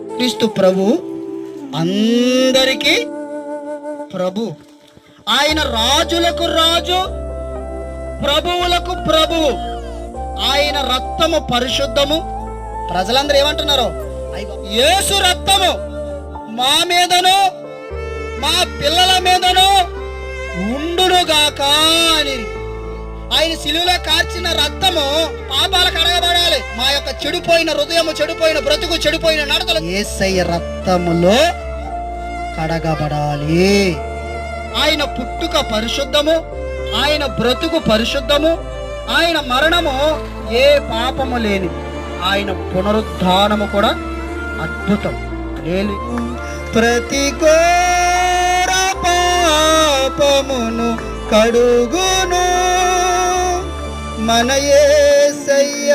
క్రీస్తు ప్రభు అందరికీ ప్రభు. ఆయన రాజులకు రాజు ప్రభువులకు ప్రభువు ఆయన రక్తము పరిశుద్ధము. ప్రజలందరూ ఏమంటున్నారు? యేసు రక్తము మా మీదను మా పిల్లల మీదను ఉండునుగాక అని. ఆయన సిలువలో కార్చిన రక్తము పాపాలకు అడగబడ చెడిపోయిన హృదయము చెడిపోయిన బ్రతుకు చెడిపోయిన నడతలు. ఏసయ్య రక్తములో కడగబడాలి. ఆయన పుట్టుక పరిశుద్ధము ఆయన బ్రతుకు పరిశుద్ధము ఆయన మరణము ఏ పాపము లేని ఆయన పునరుద్ధానము కూడా అద్భుతం. లేని ప్రతి పాపమును కడుగును మన రక్తము